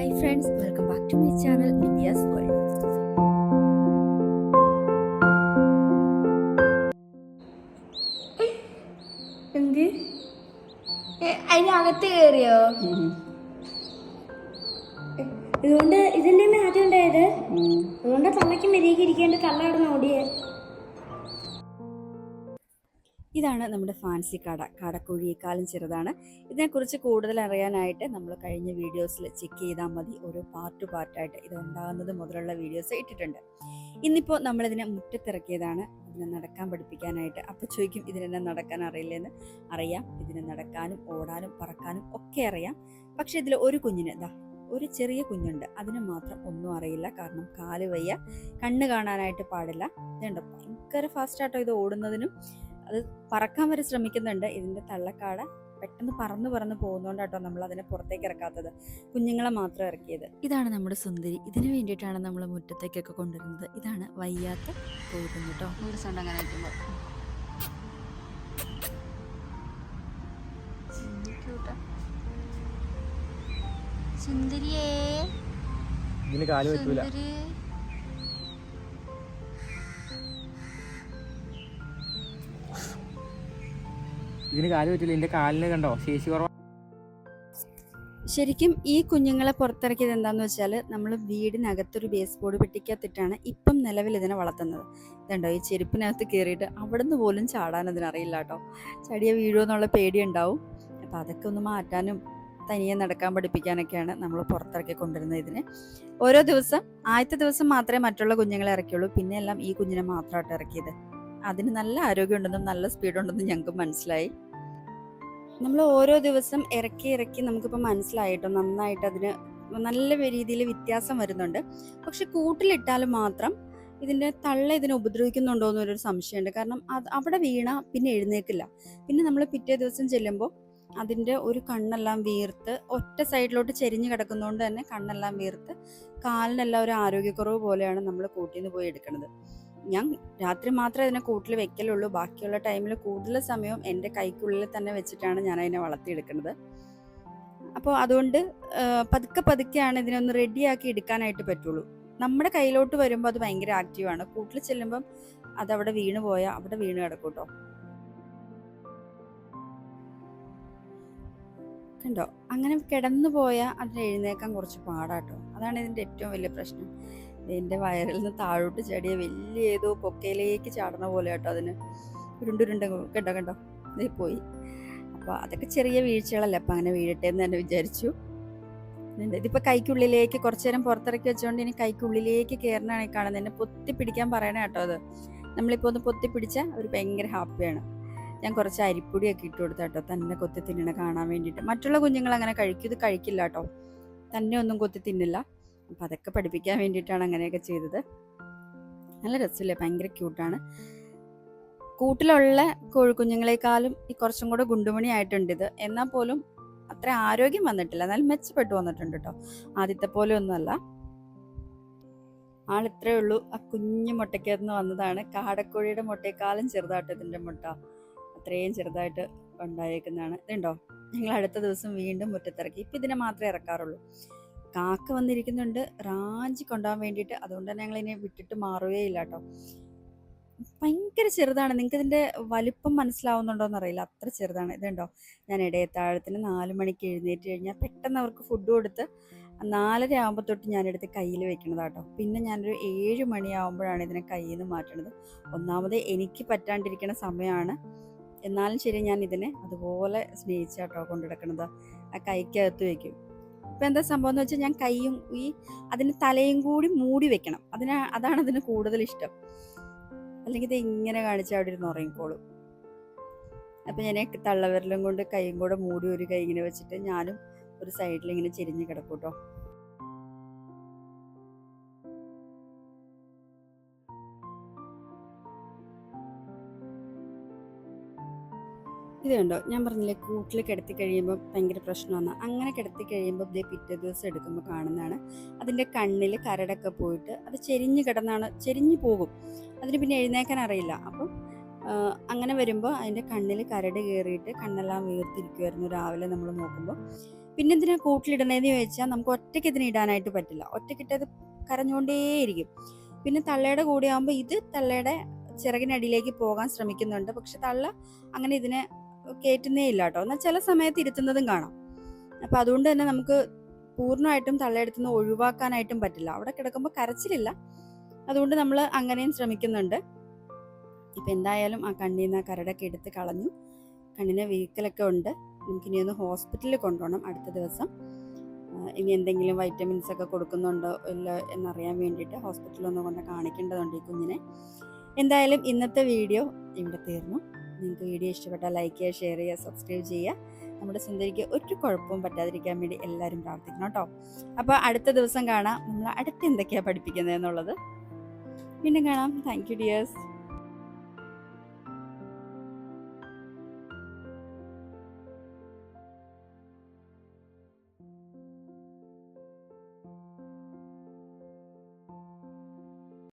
Hi friends welcome back to my channel India's world എന്ത്? അതിനകത്ത് കയറിയോ ഇതുകൊണ്ട് ഇതിന്റെ ആദ്യം ഉണ്ടായത്? അതുകൊണ്ട് തള്ളയ്ക്ക് മര്യാദയ്ക്ക് ഇരിക്കേണ്ട തള്ള അവിടെ ഓടിയേ. ഇതാണ് നമ്മുടെ ഫാൻസി കട. കടക്കുഴിയേക്കാളും ചെറുതാണ്. ഇതിനെക്കുറിച്ച് കൂടുതൽ അറിയാനായിട്ട് നമ്മൾ കഴിഞ്ഞ വീഡിയോസിൽ ചെക്ക് ചെയ്താൽ മതി. ഓരോ പാർട്ട് പാർട്ടായിട്ട് ഇത് ഉണ്ടാകുന്നത് മുതലുള്ള വീഡിയോസ് ഇട്ടിട്ടുണ്ട്. ഇന്നിപ്പോൾ നമ്മളിതിനെ മുറ്റത്തിറക്കിയതാണ്. ഇതിനെ നടക്കാൻ പഠിപ്പിക്കാനായിട്ട്. അപ്പോൾ ചോദിക്കും ഇതിനെന്നെ നടക്കാൻ അറിയില്ലെന്ന്? അറിയാം. ഇതിനെ നടക്കാനും ഓടാനും പറക്കാനും ഒക്കെ അറിയാം. പക്ഷേ ഇതിൽ ഒരു കുഞ്ഞിന് ദാ ഒരു ചെറിയ കുഞ്ഞുണ്ട്. അതിന് മാത്രം ഒന്നും അറിയില്ല. കാരണം കാൽ വയ്യ. കണ്ണ് കാണാനായിട്ട് പാടില്ല. ഇതുണ്ട്? ഭയങ്കര ഫാസ്റ്റായിട്ടോ ഇത് ഓടുന്നതിനും. അത് പറക്കാൻ വരെ ശ്രമിക്കുന്നുണ്ട്. ഇതിന്റെ തള്ളക്കാട പെട്ടെന്ന് പറന്ന് പറന്ന് പോകുന്നതുകൊണ്ടാട്ടോ നമ്മൾ അതിനെ പുറത്തേക്ക് ഇറക്കാത്തത്. കുഞ്ഞുങ്ങളെ മാത്രം ഇറക്കിയത്. ഇതാണ് നമ്മുടെ സുന്ദരി. ഇതിന് വേണ്ടിയിട്ടാണ് നമ്മൾ മുറ്റത്തേക്കൊക്കെ കൊണ്ടുവരുന്നത്. ഇതാണ് വയ്യാത്ത കോഴിക്കുഞ്ഞ് കേട്ടോ അങ്ങനെ സുന്ദരിയേ. ഇതിന് കാൽ പറ്റൂല. ഇതിന് കാൽ പറ്റില്ല ഇതിന്റെ കാലിന് കണ്ടോ? ശേഷി കുറവ്. ശരിക്കും ഈ കുഞ്ഞുങ്ങളെ പുറത്തിറക്കിയത് എന്താണെന്ന് വെച്ചാൽ നമ്മൾ വീടിനകത്തൊരു ബേസ് ബോർഡ് പെട്ടിക്കകത്തിട്ടാണ് ഇപ്പം നിലവിൽ ഇതിനെ വളർത്തുന്നത്. ഇതുണ്ടോ? ഈ ചെരുപ്പിനകത്ത് കയറിയിട്ട് അവിടുന്ന് പോലും ചാടാൻ അതിനറിയില്ല കേട്ടോ. ചടിയ എന്നുള്ള പേടിയുണ്ടാവും. അപ്പം അതൊക്കെ ഒന്ന് മാറ്റാനും തനിയെ നടക്കാൻ പഠിപ്പിക്കാനൊക്കെയാണ് നമ്മൾ പുറത്തിറക്കി കൊണ്ടുവരുന്നത് ഇതിന്. ഓരോ ദിവസം ആദ്യത്തെ ദിവസം മാത്രമേ മറ്റുള്ള കുഞ്ഞുങ്ങളെ ഇറക്കിയുള്ളൂ. പിന്നെ എല്ലാം ഈ കുഞ്ഞിനെ മാത്രമായിട്ട് ഇറക്കിയത്. അതിന് നല്ല ആരോഗ്യമുണ്ടെന്നും നല്ല സ്പീഡുണ്ടെന്നും ഞങ്ങൾക്ക് മനസ്സിലായി. നമ്മൾ ഓരോ ദിവസം ഇറക്കി ഇറക്കി നമുക്കിപ്പോൾ മനസ്സിലായിട്ടോ നന്നായിട്ട് അതിന് നല്ല രീതിയിൽ വ്യത്യാസം വരുന്നുണ്ട്. പക്ഷെ കൂട്ടിലിട്ടാൽ മാത്രം ഇതിന്റെ തള്ള ഇതിനെ ഉപദ്രവിക്കുന്നുണ്ടോ എന്നൊരു സംശയമുണ്ട്. കാരണം അത് അവിടെ വീണ പിന്നെ എഴുന്നേക്കില്ല. പിന്നെ നമ്മൾ പിറ്റേ ദിവസം ചെല്ലുമ്പോൾ അതിന്റെ ഒരു കണ്ണെല്ലാം വീർത്ത് ഒറ്റ സൈഡിലോട്ട് ചെരിഞ്ഞ് കിടക്കുന്നതുകൊണ്ട് തന്നെ കണ്ണെല്ലാം വീർത്ത് കാലിനെല്ലാം ഒരു ആരോഗ്യക്കുറവ് പോലെയാണ് നമ്മൾ കൂട്ടിൽ നിന്ന് പോയി എടുക്കുന്നത് ഞാൻ രാത്രി മാത്രമേ അതിനെ കൂട്ടിൽ വെക്കലുള്ളൂ. ബാക്കിയുള്ള ടൈമിൽ കൂടുതൽ സമയവും എന്റെ കൈക്കുള്ളിൽ തന്നെ വെച്ചിട്ടാണ് ഞാൻ അതിനെ വളർത്തിയെടുക്കുന്നത്. അപ്പോൾ അതുകൊണ്ട് പതുക്കെ പതുക്കെയാണ് ഇതിനൊന്ന് റെഡിയാക്കി എടുക്കാനായിട്ട് പറ്റുള്ളൂ. നമ്മുടെ കയ്യിലോട്ട് വരുമ്പോൾ അത് ഭയങ്കര ആക്റ്റീവാണ് കൂട്ടിൽ ചെല്ലുമ്പം അതവിടെ വീണ് പോയാൽ അവിടെ വീണ് കിടക്കും കേട്ടോ കണ്ടോ? അങ്ങനെ കിടന്നു പോയാൽ അതിന് എഴുന്നേക്കാൻ കുറച്ച് പാടാട്ടോ. അതാണ് ഇതിന്റെ ഏറ്റവും വലിയ പ്രശ്നം. എന്റെ വയറിൽ നിന്ന് താഴോട്ട് ചാടിയ വലിയ ഏതോ കൊക്കയിലേക്ക് ചാടണ പോലെ കേട്ടോ അതിന്. ഉരുണ്ടുരുണ്ട കണ്ടോ കണ്ടോ ഇതിൽ പോയി. അപ്പോൾ അതൊക്കെ ചെറിയ വീഴ്ചകളല്ലേ അപ്പം അങ്ങനെ വീഴട്ടെ എന്ന് തന്നെ വിചാരിച്ചു. ഇതിപ്പോൾ കൈക്കുള്ളിലേക്ക് കുറച്ചു നേരം പുറത്തിറക്കി വെച്ചുകൊണ്ട് ഇനി കൈക്കുള്ളിലേക്ക് കയറണാണ് കാണുന്നത്. എന്നെ പൊത്തി പിടിക്കാൻ പറയണേ കേട്ടോ അത്. നമ്മളിപ്പോൾ ഒന്ന് പൊത്തി പിടിച്ചാൽ അവർ ഭയങ്കര ഹാപ്പിയാണ്. ഞാൻ കുറച്ച് അരിപ്പൊടിയൊക്കെ ഇട്ട് കൊടുത്ത കേട്ടോ തന്നെ കൊത്തി തിന്നണ കാണാൻ വേണ്ടിയിട്ട്. മറ്റുള്ള കുഞ്ഞുങ്ങൾ അങ്ങനെ കഴിക്കും. ഇത് കഴിക്കില്ല കേട്ടോ. തന്നെ ഒന്നും കൊത്തി തിന്നില്ല. അപ്പം അതൊക്കെ പഠിപ്പിക്കാൻ വേണ്ടിയിട്ടാണ് അങ്ങനെയൊക്കെ ചെയ്തത്. നല്ല രസമില്ലേ? ഭയങ്കര ക്യൂട്ടാണ് കൂട്ടിലുള്ള കോഴിക്കുഞ്ഞുങ്ങളെക്കാളും ഈ കുറച്ചും കൂടെ ഗുണ്ടുമണി ആയിട്ടുണ്ട് ഇത്. എന്നാൽ പോലും അത്ര ആരോഗ്യം വന്നിട്ടില്ല. എന്നാലും മെച്ചപ്പെട്ടു വന്നിട്ടുണ്ട് കേട്ടോ. ആദ്യത്തെ പോലെ ഒന്നുമല്ല. ആളിത്രേ ഉള്ളൂ. ആ കുഞ്ഞു മുട്ടയ്ക്കകത്ത് വന്നതാണ്. കാടക്കോഴിയുടെ മുട്ടയെക്കാളും ചെറുതായിട്ട് ഇതിന്റെ മുട്ട അത്രയും ചെറുതായിട്ട് ഉണ്ടായേക്കുന്നതാണ്. ഇതുണ്ടോ? ഞങ്ങൾ അടുത്ത ദിവസം വീണ്ടും മുറ്റത്തിറക്കി. ഇപ്പം ഇതിനെ മാത്രമേ ഇറക്കാറുള്ളൂ. കാക്ക വന്നിരിക്കുന്നുണ്ട്. റാഞ്ചി കൊണ്ടുപോകാൻ വേണ്ടിയിട്ട്. അതുകൊണ്ട് തന്നെ ഞങ്ങൾ വിട്ടിട്ട് മാറുകയില്ല കേട്ടോ ഭയങ്കര ചെറുതാണ്. നിങ്ങൾക്ക് ഇതിന്റെ വലിപ്പം മനസ്സിലാവുന്നുണ്ടോ എന്നറിയില്ല അത്ര ചെറുതാണ്. ഇതുണ്ടോ ഞാൻ ഇടയത്താഴത്തിന് നാല് മണിക്ക് എഴുന്നേറ്റ് കഴിഞ്ഞാൽ പെട്ടെന്ന് അവർക്ക് ഫുഡ് കൊടുത്ത് നാലര ആകുമ്പോൾ തൊട്ട് ഞാനെടുത്ത് കയ്യിൽ വെക്കണത് കേട്ടോ പിന്നെ ഞാനൊരു ഏഴ് മണിയാകുമ്പോഴാണ് ഇതിനെ കയ്യിൽ നിന്ന് മാറ്റണത്. ഒന്നാമത് എനിക്ക് പറ്റാണ്ടിരിക്കുന്ന സമയമാണ്. എന്നാലും ശരി ഞാൻ ഇതിനെ അതുപോലെ സ്നേഹിച്ചാട്ടോ കൊണ്ടെടുക്കണത് ആ കൈക്കകത്ത് വെക്കും. ഇപ്പം എന്താ സംഭവം എന്ന് വെച്ചാൽ ഞാൻ കൈയും ഈ അതിന് തലയും കൂടി മൂടി വെക്കണം. അതിന് അതാണ് അതിന് കൂടുതൽ ഇഷ്ടം. അല്ലെങ്കിൽ ഇത് ഇങ്ങനെ കാണിച്ച് അവിടെ ഇരുന്ന് ഉറങ്ങിക്കോളും. അപ്പം ഞാൻ തള്ളവിരലും കൊണ്ട് കൈയും കൂടെ മൂടി ഒരു കൈ ഇങ്ങനെ വെച്ചിട്ട് ഞാനും ഒരു സൈഡിൽ ഇങ്ങനെ ചെരിഞ്ഞ് കിടക്കും ഇത് കണ്ടോ? ഞാൻ പറഞ്ഞില്ലേ കൂട്ടിൽ കിടത്തി കഴിയുമ്പോൾ ഭയങ്കര പ്രശ്നമാണ്. അങ്ങനെ കിടത്തി കഴിയുമ്പോൾ ഇതേ പിറ്റേ ദിവസം എടുക്കുമ്പോൾ കാണുന്നതാണ്. അതിന്റെ കണ്ണിൽ കരടൊക്കെ പോയിട്ട് അത് ചെരിഞ്ഞ് കിടന്നാണ് ചെരിഞ്ഞ് പോകും. അതിന് പിന്നെ എഴുന്നേക്കാൻ അറിയില്ല. അപ്പം അങ്ങനെ വരുമ്പോൾ അതിന്റെ കണ്ണിൽ കരട് കയറിയിട്ട് കണ്ണെല്ലാം വീർത്തിരിക്കുമായിരുന്നു രാവിലെ നമ്മൾ നോക്കുമ്പോൾ പിന്നെ എന്തിനാ കൂട്ടിലിടണേന്ന് ചോദിച്ചാൽ നമുക്ക് ഒറ്റയ്ക്ക് ഇതിന് ഇടാനായിട്ട് പറ്റില്ല. ഒറ്റയ്ക്കിട്ടത് കരഞ്ഞുകൊണ്ടേയിരിക്കും. പിന്നെ തള്ളയുടെ കൂടെ ആകുമ്പോൾ ഇത് തള്ളയുടെ ചിറകിനടിയിലേക്ക് പോകാൻ ശ്രമിക്കുന്നുണ്ട്. പക്ഷെ തള്ള അങ്ങനെ ഇതിനെ കയറ്റുന്നേ ഇല്ല കേട്ടോ എന്നാൽ ചില സമയത്ത് ഇരുത്തുന്നതും കാണാം. അപ്പം അതുകൊണ്ട് തന്നെ നമുക്ക് പൂർണമായിട്ടും തള്ളയെടുത്തുനിന്ന് ഒഴിവാക്കാനായിട്ടും പറ്റില്ല. അവിടെ കിടക്കുമ്പോൾ കരച്ചിലില്ല. അതുകൊണ്ട് നമ്മൾ അങ്ങനെയും ശ്രമിക്കുന്നുണ്ട്. ഇപ്പം എന്തായാലും ആ കണ്ണിൽ നിന്ന് ആ കരടൊക്കെ എടുത്ത് കളഞ്ഞു. കണ്ണിനെ വീക്കലൊക്കെ ഉണ്ട്. നമുക്കിനി ഒന്ന് ഹോസ്പിറ്റലിൽ കൊണ്ടുപോകണം അടുത്ത ദിവസം. ഇനി എന്തെങ്കിലും വൈറ്റമിൻസ് ഒക്കെ കൊടുക്കുന്നുണ്ടോ ഇല്ല എന്നറിയാൻ വേണ്ടിയിട്ട് ഹോസ്പിറ്റലിൽ ഒന്ന് കൊണ്ട് കാണിക്കേണ്ടതുണ്ട് ഈ കുഞ്ഞിനെ. എന്തായാലും ഇന്നത്തെ വീഡിയോ ഇവിടെ തീർന്നു. നിങ്ങൾക്ക് വീഡിയോ ഇഷ്ടപ്പെട്ടാൽ ലൈക്ക് ചെയ്യുക ഷെയർ ചെയ്യുക സബ്സ്ക്രൈബ് ചെയ്യുക. നമ്മുടെ സുന്ദരിക്ക് ഒരു കുഴപ്പവും പറ്റാതിരിക്കാൻ വേണ്ടി എല്ലാവരും പ്രാർത്ഥിക്കണം കേട്ടോ. അപ്പോൾ അടുത്ത ദിവസം കാണാം. നമ്മൾ അടുത്ത് എന്തൊക്കെയാണ് പഠിപ്പിക്കുന്നത് എന്നുള്ളത്. വീണ്ടും കാണാം. Thank you dears